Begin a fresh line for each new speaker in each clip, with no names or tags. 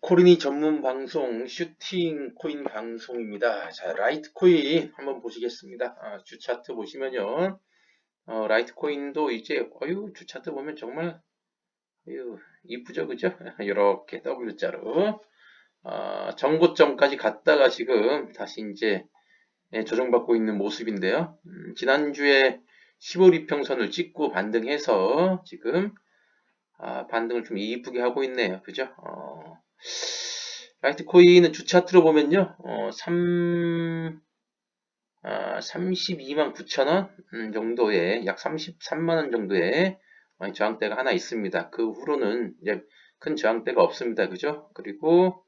코린이 전문 방송 슈팅 코인 방송입니다. 자, 라이트 코인 한번 보시겠습니다. 아, 주 차트 보시면요. 어, 라이트 코인도 이제 어유 주 차트 보면 정말 어유 이쁘죠, 그죠? 이렇게 W자로 어, 전고점까지 갔다가 지금 다시 이제 예, 조정받고 있는 모습인데요. 음, 지난주에 15 이평선을 찍고 반등해서 지금 아, 반등을 좀 이쁘게 하고 있네요. 그죠? 어, 라이트코인은 주차트로 보면요. 어, 3, 아, 32만 9천원 음, 정도의 약 33만원 정도의 저항대가 하나 있습니다. 그 후로는 이제 큰 저항대가 없습니다. 그죠? 그리고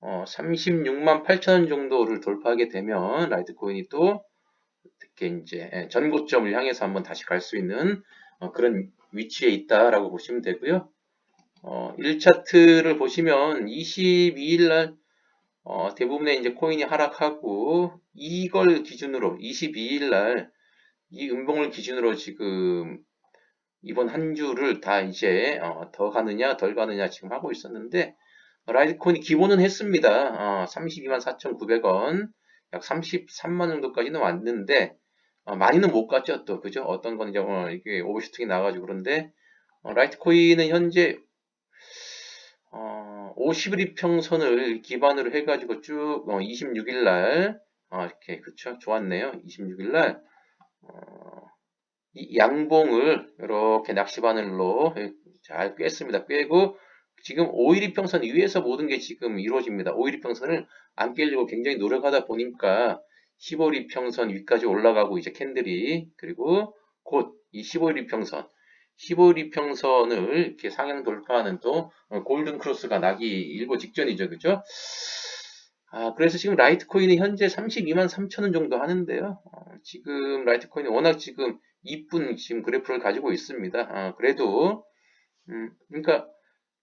어, 36만 8천원 정도를 돌파하게 되면 라이트코인이 또 이렇게 이제 예, 전고점을 향해서 한번 다시 갈 수 있는 어, 그런 위치에 있다라고 보시면 되고요. 어, 1차트를 보시면 22일 날 어, 대부분의 이제 코인이 하락하고 이걸 기준으로 22일 날 이 음봉을 기준으로 지금 이번 한 주를 다 이제 어, 더 가느냐 덜 가느냐 지금 하고 있었는데 라이트코인이 기본은 했습니다. 어, 32만 4,900원 약 33만 정도까지는 왔는데 어, 많이는 못 갔죠 또 그죠? 어떤 건 이제 어, 이게 오버슈팅이 나가지고 그런데 어, 라이트코인은 현재 어, 50일 이평선을 기반으로 해가지고 쭉 26일 어, 날 어, 이렇게 그쵸? 좋았네요. 26일 날. 어, 이 양봉을 이렇게 낚시바늘로 잘 꿰습니다. 꿰고 지금 5일 이평선 위에서 모든 게 지금 이루어집니다. 5일 이평선을 안 깨려고 굉장히 노력하다 보니까 15일 이평선 위까지 올라가고 이제 캔들이 그리고 곧 이 15일 이평선 15일 이평선을 이렇게 상향 돌파하는 또 어, 골든 크로스가 나기 일보 직전이죠. 그죠? 아, 그래서 지금 라이트코인이 현재 32만 3천원 정도 하는데요. 어, 지금 라이트코인이 워낙 지금 이쁜 지금 그래프를 가지고 있습니다. 아, 그래도, 음, 그러니까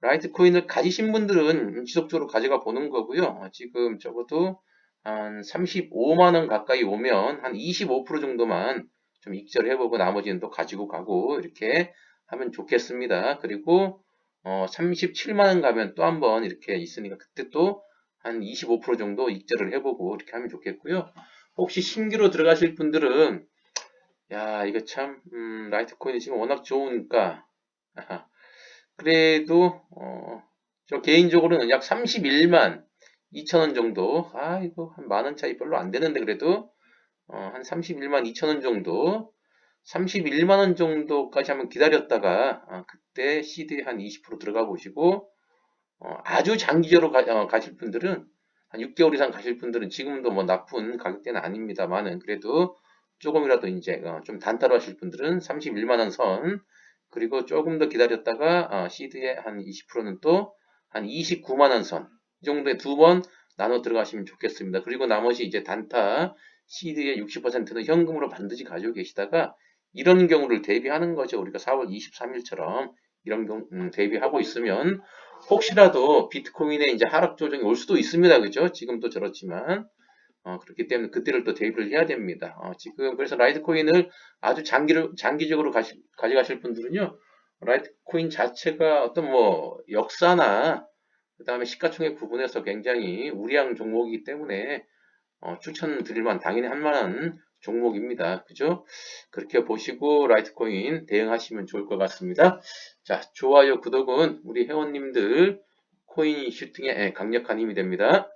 라이트코인을 가지신 분들은 지속적으로 가져가 보는 거고요. 어, 지금 적어도 한 35만원 가까이 오면 한 25% 정도만 좀 익절해보고 나머지는 또 가지고 가고 이렇게 하면 좋겠습니다. 그리고 어, 37만원 가면 또 한번 이렇게 있으니까 그때 또 한 25% 정도 익절을 해보고 이렇게 하면 좋겠고요. 혹시 신규로 들어가실 분들은 야 이거 참 음, 라이트코인이 지금 워낙 좋으니까 그래도 어, 저 개인적으로는 약 31만 2천원 정도 아 이거 한 만 원 차이 별로 안 되는데 그래도 어, 한 31만 2천원 정도 31만원 정도까지 한번 기다렸다가 어, 그때 CD에 한 20% 들어가 보시고 어, 아주 장기적으로 가, 어, 실 분들은 한 6개월 이상 가실 분들은 지금도 뭐 나쁜 가격대는 아닙니다만은 그래도 조금이라도 이제 어, 좀 단타로 하실 분들은 31만원 선 그리고 조금 더 기다렸다가 어, 시드에 한 20%는 또 한 29만원 선 이 정도에 두 번 나눠 들어가시면 좋겠습니다. 그리고 나머지 이제 단타 CD의 60%는 현금으로 반드시 가지고 계시다가 이런 경우를 대비하는 거죠. 우리가 4월 23일처럼 이런 경우 음, 대비하고 있으면 혹시라도 비트코인의 이제 하락 조정이 올 수도 있습니다. 그죠? 지금도 저렇지만 어, 그렇기 때문에 그때를 또 대비를 해야 됩니다. 어, 지금 그래서 라이트코인을 아주 장기로, 장기적으로 가시, 가져가실 분들은요. 라이트코인 자체가 어떤 뭐 역사나 그 다음에 시가총액 부분에서 굉장히 우량 종목이기 때문에 어, 추천드릴만 당연히 할 만한 종목입니다. 그죠? 그렇게 보시고 라이트코인 대응하시면 좋을 것 같습니다. 자, 좋아요, 구독은 우리 회원님들 코인 슈팅에 강력한 힘이 됩니다.